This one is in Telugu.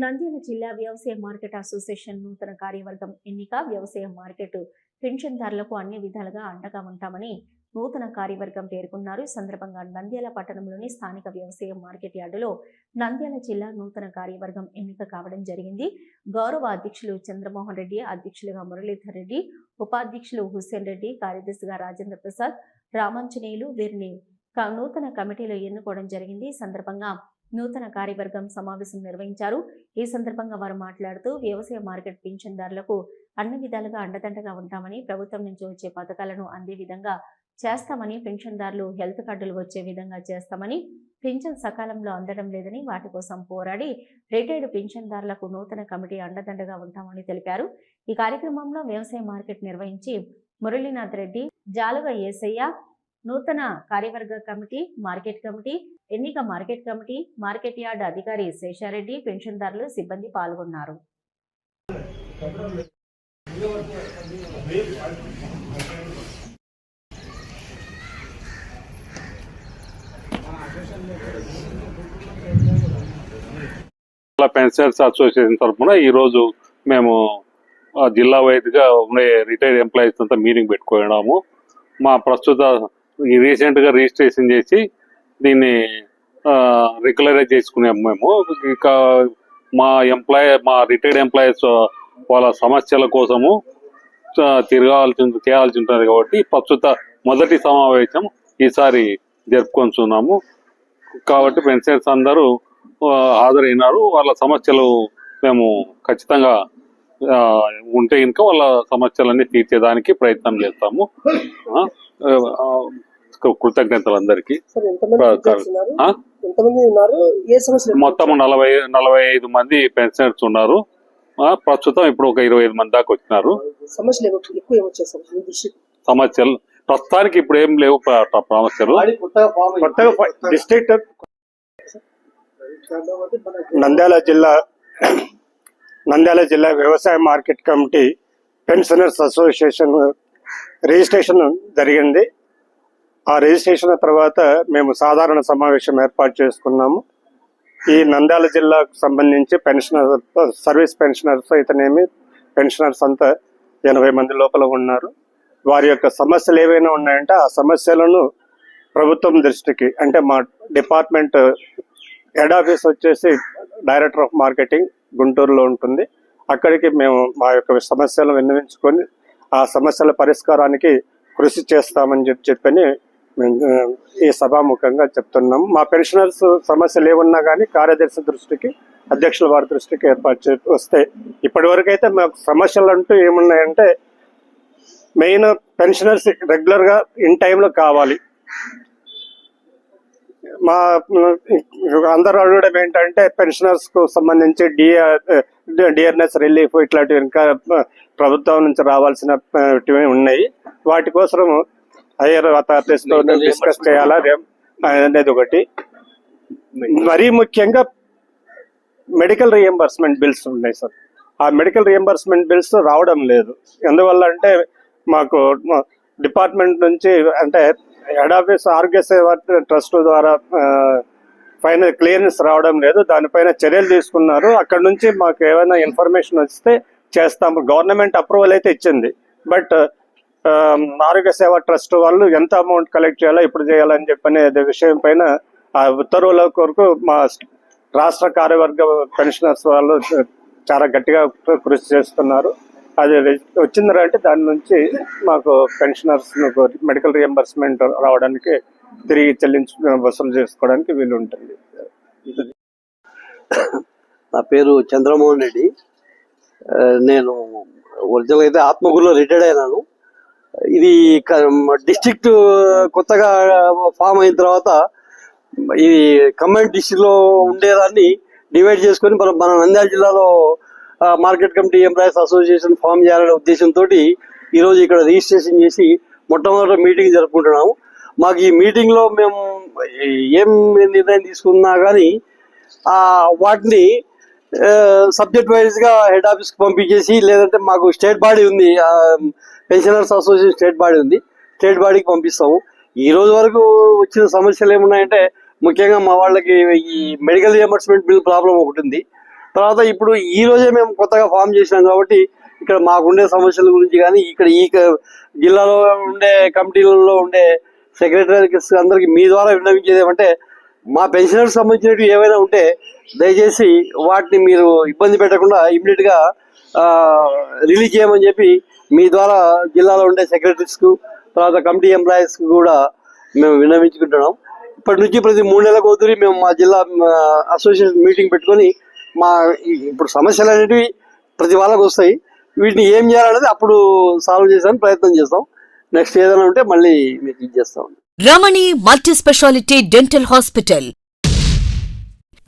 నంద్యాల జిల్లా వ్యవసాయ మార్కెట్ అసోసియేషన్ నూతన కార్యవర్గం ఎన్నిక వ్యవసాయ మార్కెట్ పెన్షన్దారులకు అన్ని విధాలుగా అండగా ఉంటామని నూతన కార్యవర్గం పేర్కొన్నారు. ఈ సందర్భంగా నంద్యాల పట్టణంలోని స్థానిక వ్యవసాయ మార్కెట్ యార్డులో నంద్యాల జిల్లా నూతన కార్యవర్గం ఎన్నిక కావడం జరిగింది. గౌరవ అధ్యక్షులు చంద్రమోహన్ రెడ్డి అధ్యక్షులుగా మురళీధర్ రెడ్డి ఉపాధ్యక్షులు హుస్సేన్ రెడ్డి కార్యదర్శిగా రాజేంద్ర ప్రసాద్ రామాంజనేయులు వీరిని నూతన కమిటీలో ఎన్నుకోవడం జరిగింది. ఈ సందర్భంగా నూతన కార్యవర్గం సమావేశం నిర్వహించారు. ఈ సందర్భంగా వారు మాట్లాడుతూ వ్యవసాయ మార్కెట్ పింఛన్దారులకు అన్ని విధాలుగా అండదండగా ఉంటామని ప్రభుత్వం నుంచి వచ్చే పథకాలను అందే విధంగా చేస్తామని పెన్షన్దారులు హెల్త్ కార్డులు వచ్చే విధంగా చేస్తామని పింఛన్ సకాలంలో అందడం లేదని వాటి కోసం పోరాడి రిటైర్డ్ పింఛన్దారులకు నూతన కమిటీ అండదండగా ఉంటామని తెలిపారు. ఈ కార్యక్రమంలో వ్యవసాయ మార్కెట్ నిర్వహించి మురళీనాథ్ రెడ్డి జాలుగ ఏసయ్య నూతన కార్యవర్గ కమిటీ మార్కెట్ కమిటీ ఎన్నిక మార్కెట్ కమిటీ మార్కెట్ యార్డ్ అధికారి శేషారెడ్డి పెన్షన్దారులు సిబ్బంది పాల్గొన్నారు. జిల్లా పెన్షనర్స్ అసోసియేషన్ తరఫున ఈరోజు మేము జిల్లా వైద్యగా ఉండే రిటైర్డ్ ఎంప్లాయీస్ అంతా మీటింగ్ పెట్టుకున్నాము. మా ప్రస్తుత ఈ రీసెంట్గా రిజిస్ట్రేషన్ చేసి దీన్ని రెగ్యులరైజ్ చేసుకున్నాము మేము. ఇక మా ఎంప్లాయ్ మా రిటైర్డ్ ఎంప్లాయీస్ వాళ్ళ సమస్యల కోసము తిరగాల్సి చేయాల్సి ఉంటుంది కాబట్టి ప్రస్తుత మొదటి సమావేశం ఈసారి జరుపుకొంచున్నాము. కాబట్టి పెన్షనర్స్ అందరూ హాజరైనారు. వాళ్ళ సమస్యలు మేము ఖచ్చితంగా ఉంటే ఇంకా వాళ్ళ సమస్యలన్నీ తీర్చేదానికి ప్రయత్నం చేస్తాము. కృతజ్ఞతలు అందరికీ సార్ ఎంతమంది ఆ, టీచర్స్ ఉన్నారు? ఆ? ఎంతమంది ఉన్నారు? ఏ సమస్య మొత్తం నలభై నలభై ఐదు మంది పెన్షనర్స్ ఉన్నారు. ప్రస్తుతం ఇప్పుడు ఒక ఇరవై ఐదు మంది దాకా వచ్చినారు. సమస్యలు ప్రస్తుతానికి ఇప్పుడు ఏం లేవు సమస్యలు. డిస్ట్రిక్ట్ నంద్యాల జిల్లా నంద్యాల జిల్లా వ్యవసాయ market committee pensioners association registration జరిగింది. ఆ రిజిస్ట్రేషన్ తర్వాత మేము సాధారణ సమావేశం ఏర్పాటు చేసుకున్నాము. ఈ నంద్యాల జిల్లాకు సంబంధించి పెన్షనర్ సర్వీస్ పెన్షనర్స్ అయితేనేమి పెన్షనర్స్ అంతా ఎనభై మంది లోపల ఉన్నారు. వారి యొక్క సమస్యలు ఏవైనా ఉన్నాయంటే ఆ సమస్యలను ప్రభుత్వం దృష్టికి అంటే మా డిపార్ట్మెంట్ హెడ్ ఆఫీస్ వచ్చేసి డైరెక్టర్ ఆఫ్ మార్కెటింగ్ గుంటూరులో ఉంటుంది. అక్కడికి మేము మా యొక్క సమస్యలను విన్నవించుకొని ఆ సమస్యల పరిష్కారానికి కృషి చేస్తామని చెప్పి చెప్పని ఈ సభాముఖంగా చెప్తున్నాం. మా పెన్షనర్స్ సమస్యలు ఏమున్నా కానీ కార్యదర్శి దృష్టికి అధ్యక్షుల వారి దృష్టికి ఏర్పాటు చే వస్తే ఇప్పటి వరకు అయితే మాకు సమస్యలు అంటూ ఏమున్నాయంటే మెయిన్ పెన్షనర్స్ రెగ్యులర్గా ఇన్ టైంలో కావాలి. మా అందరూ అడగడం ఏంటంటే పెన్షనర్స్కు సంబంధించి డిఆర్ డిఆర్ఎస్ రిలీఫ్ ఇట్లాంటివి ఇంకా ప్రభుత్వం నుంచి రావాల్సిన ఉన్నాయి. వాటి కోసం హైయర్ అథారిటీస్తో డిస్కస్ చేయాలా? అనేది ఒకటి. మరీ ముఖ్యంగా మెడికల్ రియంబర్స్మెంట్ బిల్స్ ఉన్నాయి సార్ ఆ మెడికల్ రియంబర్స్మెంట్ బిల్స్ రావడం లేదు. ఎందువల్ల అంటే మాకు డిపార్ట్మెంట్ నుంచి అంటే హెడ్ ఆఫీస్ ఆరోగ్య సేవ ట్రస్ట్ ద్వారా ఫైనల్ క్లియరెన్స్ రావడం లేదు. దానిపైన చర్యలు తీసుకున్నారు. అక్కడ నుంచి మాకు ఏమైనా ఇన్ఫర్మేషన్ వస్తే చేస్తాము. గవర్నమెంట్ అప్రూవల్ అయితే ఇచ్చింది. బట్ ఆరోగ్య సేవ ట్రస్ట్ వాళ్ళు ఎంత అమౌంట్ కలెక్ట్ చేయాలో ఇప్పుడు చేయాలని చెప్పనే విషయం పైన ఆ ఉత్తర్వుల కొరకు మా రాష్ట్ర కార్యవర్గ పెన్షనర్స్ వాళ్ళు చాలా గట్టిగా కృషి చేస్తున్నారు. అది వచ్చిందంటే దాని నుంచి మాకు పెన్షనర్స్ మెడికల్ రియంబర్స్మెంట్ రావడానికి తిరిగి చెల్లించు వసూలు చేసుకోవడానికి వీలు ఉంటుంది. నా పేరు చంద్రమోహన్ రెడ్డి. నేను ఒరిజినల్ అయితే ఆత్మగురులో రిటైర్డ్ అయినాను. ఇది డిస్టిక్ట్ కొత్తగా ఫామ్ అయిన తర్వాత ఇది ఖమ్మం డిస్టిక్లో ఉండేదాన్ని డివైడ్ చేసుకొని మనం మన నంద్యాల జిల్లాలో market committee employees association form చేయాలనే ఉద్దేశంతో ఈ రోజు ఇక్కడ రిజిస్ట్రేషన్ చేసి మొట్టమొదటి మీటింగ్ జరుపుకుంటున్నాము. మాకు ఈ మీటింగ్లో మేము ఏం నిర్ణయం తీసుకున్నా కానీ ఆ వాటిని సబ్జెక్ట్ వైజ్గా హెడ్ ఆఫీస్కి పంపించేసి లేదంటే మాకు స్టేట్ బాడీ ఉంది పెన్షనర్స్ అసోసియేషన్ స్టేట్ బాడీ ఉంది. స్టేట్ బాడీకి పంపిస్తాము. ఈ రోజు వరకు వచ్చిన సమస్యలు ఏమున్నాయంటే ముఖ్యంగా మా వాళ్ళకి ఈ మెడికల్ రియంబర్స్మెంట్ బిల్ ప్రాబ్లం ఒకటి ఉంది. తర్వాత ఇప్పుడు ఈ రోజే మేము కొత్తగా ఫామ్ చేసినాం కాబట్టి ఇక్కడ మాకుండే సమస్యల గురించి కానీ ఇక్కడ ఈ జిల్లాలో ఉండే కమిటీలలో ఉండే సెక్రటరీ అందరికి మీ ద్వారా విన్నవించేది ఏమంటే మా పెన్షనర్స్ సంబంధించినవి ఏవైనా ఉంటే దయచేసి వాటిని మీరు ఇబ్బంది పెట్టకుండా ఇమ్మీడియట్గా రిలీజ్ చేయమని చెప్పి మీ ద్వారా జిల్లాలో ఉండే సెక్రటరీస్కు తర్వాత కమిటీ ఎంప్లాయీస్కు కూడా మేము విన్నవించుకుంటున్నాం. ఇప్పటి నుంచి ప్రతి మూడు నెలలకు ఒకసారి మేము మా జిల్లా అసోసియేషన్ మీటింగ్ పెట్టుకొని మా ఇప్పుడు సమస్యలు అనేటివి ప్రతి వాళ్ళకు వస్తాయి. వీటిని ఏం చేయాలనేది అప్పుడు సాల్వ్ చేసానికి ప్రయత్నం చేస్తాం. నెక్స్ట్ ఏదైనా ఉంటే మళ్ళీ మీకు ఇది చేస్తాం Ramani multi specialty dental hospital.